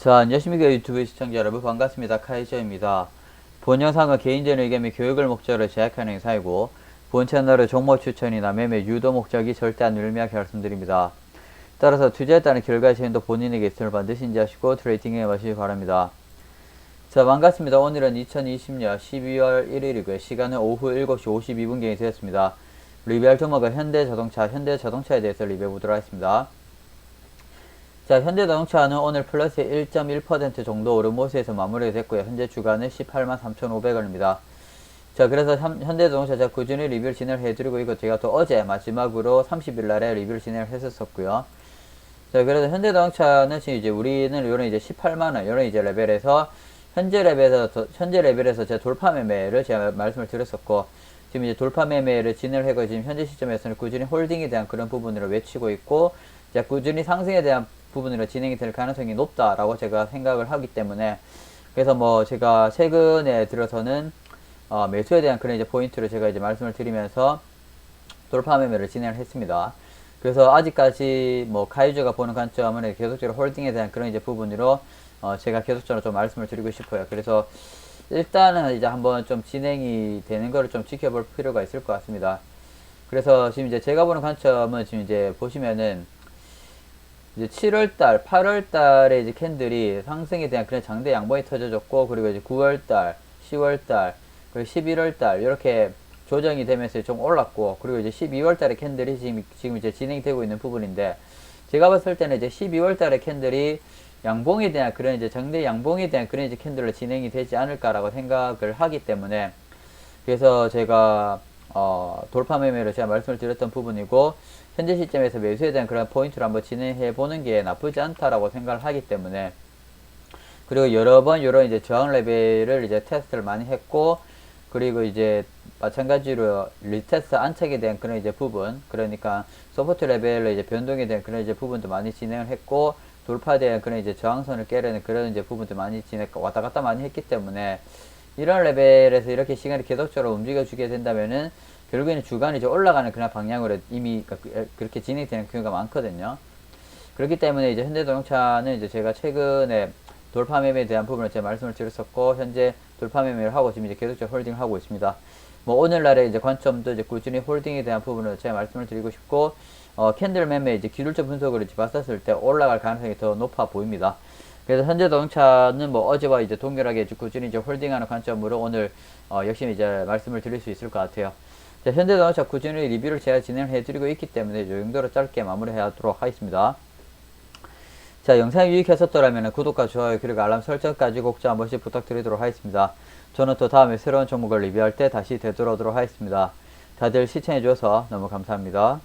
자, 안녕하십니까 유튜브 시청자 여러분 반갑습니다. 카이저입니다. 본 영상은 개인적인 의견 및 교육을 목적으로 제작하는 행사이고 본 채널의 종목 추천이나 매매 유도 목적이 절대 안 유의미하게 말씀드립니다. 따라서 투자에 따른 결과 제한도 본인에게 있음을 반드시 인지하시고 트레이딩에 마시기 바랍니다. 자 반갑습니다. 오늘은 2020년 12월 1일이고요. 시간은 오후 7시 52분경이 되었습니다. 리뷰할 종목은 현대자동차, 현대자동차에 대해서 리뷰해 보도록 하겠습니다. 자, 현대자동차는 오늘 플러스 1.1% 정도 오른 모습에서 마무리가 됐고요. 현재 주가는 18만 3,500원입니다. 자, 그래서 삼- 현대자동차 제가 꾸준히 리뷰를 진행을 해드리고 있고, 제가 또 어제 마지막으로 30일 날에 리뷰를 진행을 했었었고요. 자, 그래서 현대자동차는 지금 이제 우리는 이런 이제 18만 원, 이런 이제 레벨에서, 현재 레벨에서, 더- 현재 레벨에서 제가 돌파 매매를 제가 말씀을 드렸었고, 지금 이제 돌파 매매를 진행을 해고 지금 현재 시점에서는 꾸준히 홀딩에 대한 그런 부분으로 외치고 있고, 자, 꾸준히 상승에 대한 부분으로 진행이 될 가능성이 높다라고 제가 생각을 하기 때문에, 그래서 뭐 제가 최근에 들어서는 어, 매수에 대한 그런 이제 포인트를 제가 이제 말씀을 드리면서 돌파 매매를 진행을 했습니다. 그래서 아직까지 뭐 카이주가 보는 관점은 계속적으로 홀딩에 대한 그런 이제 부분으로 어, 제가 계속적으로 좀 말씀을 드리고 싶어요. 그래서 일단은 이제 한번 좀 진행이 되는 거를 좀 지켜볼 필요가 있을 것 같습니다. 그래서 지금 이제 제가 보는 관점은 지금 이제 보시면은 이제 7월달, 8월달에 이제 캔들이 상승에 대한 그런 장대 양봉이 터져졌고 그리고 이제 9월달, 10월달, 그리고 11월달 이렇게 조정이 되면서 좀 올랐고 그리고 이제 12월달에 캔들이 지금 지금 이제 진행되고 있는 부분인데 제가 봤을 때는 이제 12월달에 캔들이 양봉에 대한 그런 이제 장대 양봉에 대한 그런 이제 캔들로 진행이 되지 않을까라고 생각을 하기 때문에 그래서 제가 어, 돌파 매매로 제가 말씀을 드렸던 부분이고 현재 시점에서 매수에 대한 그런 포인트를 한번 진행해 보는 게 나쁘지 않다라고 생각을 하기 때문에 그리고 여러 번 이런 이제 저항 레벨을 이제 테스트를 많이 했고 그리고 이제 마찬가지로 리테스트 안착에 대한 그런 이제 부분 그러니까 서포트 레벨로 이제 변동에 대한 그런 이제 부분도 많이 진행을 했고 돌파된 그런 이제 저항선을 깨려는 그런 이제 부분도 많이 진행 왔다 갔다 많이 했기 때문에 이런 레벨에서 이렇게 시간이 계속적으로 움직여 주게 된다면은 결국에는 주간이 이제 올라가는 그런 방향으로 이미 그- 그렇게 진행되는 경우가 많거든요. 그렇기 때문에 이제 현대자동차는 이제 제가 최근에 돌파 매매에 대한 부분을 제가 말씀을 드렸었고 현재 돌파 매매를 하고 지금 이제 계속적으로 홀딩을 하고 있습니다. 뭐 오늘날의 이제 관점도 이제 꾸준히 홀딩에 대한 부분을 제가 말씀을 드리고 싶고 어, 캔들 매매 이제 기술적 분석으로 이제 봤었을 때 올라갈 가능성이 더 높아 보입니다. 그래서 현대자동차는 뭐 어제와 이제 동일하게 꾸준히 이제 홀딩하는 관점으로 오늘 어, 역시 이제 말씀을 드릴 수 있을 것 같아요. 자, 현대자동차 꾸준히 리뷰를 제가 진행을 해드리고 있기 때문에 이 정도로 짧게 마무리하도록 하겠습니다. 자, 영상이 유익하셨더라면 구독과 좋아요 그리고 알람 설정까지 꼭좀한 번씩 부탁드리도록 하겠습니다. 저는 또 다음에 새로운 종목을 리뷰할 때 다시 되돌아오도록 하겠습니다. 다들 시청해주셔서 너무 감사합니다.